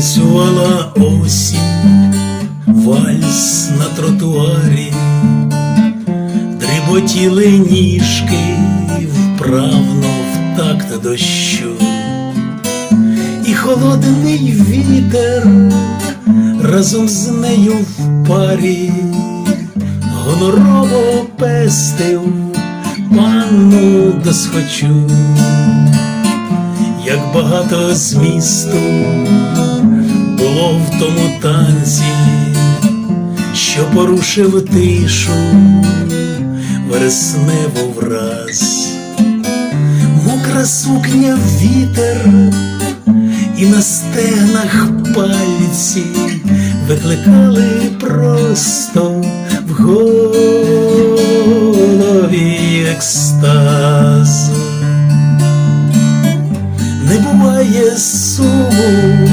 Танцювала осінь, вальс на тротуарі, дріботіли ніжки вправно в такт дощу, і холодний вітер разом з нею в парі. Гонорово пестив панну досхочу. Як багато змісту було в тому танці, що порушив тишу вересневу враз, мокра сукня вітер, і на стегнах пальці викликали просто в голові екстаз. Не буває суму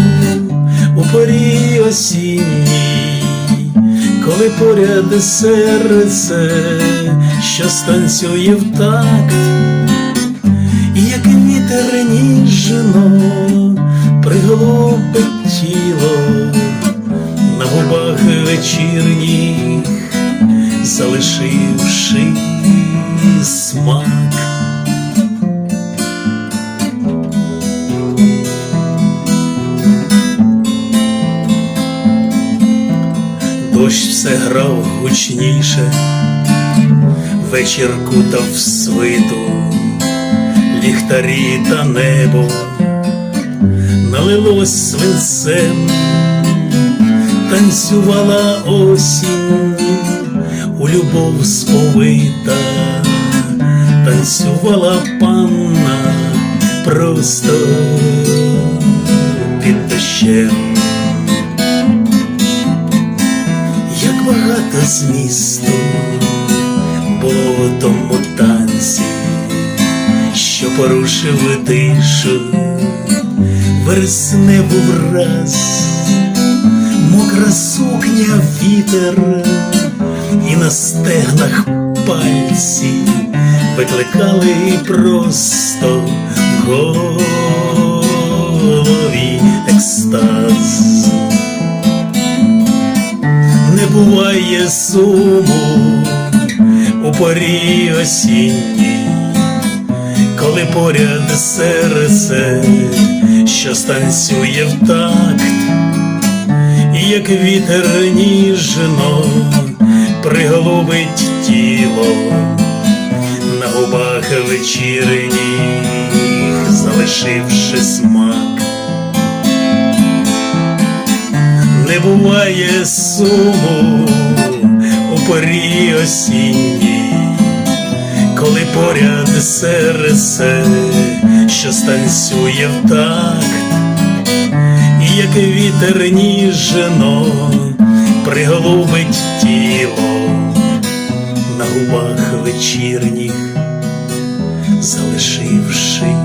порі осінній, коли поряд серце, що станцює в такт, і як вітер ніжно приголубить тіло на губах вечірніх, залишивши смак. Дощ все грав гучніше, вечір кутав свиту, ліхтарі та небо. Налилось свинцем, танцювала осінь, у любов сповита, танцювала панна просто під дощем. Багато змісту було в тому танці, що порушив тишу вересневу враз, мокра сукня вітер, і на стегнах пальці викликали просто в голові екстаз буває суму у порі осінній, коли поряд серце, що станцює в такт, як вітер ніжно приголубить тіло на губах вечірніх, залишивши смак. Не буває суму у порі осінній, коли поряд серце, що станцює в такт, і як вітер ніжно приголубить тіло на губах вечірніх, залишивши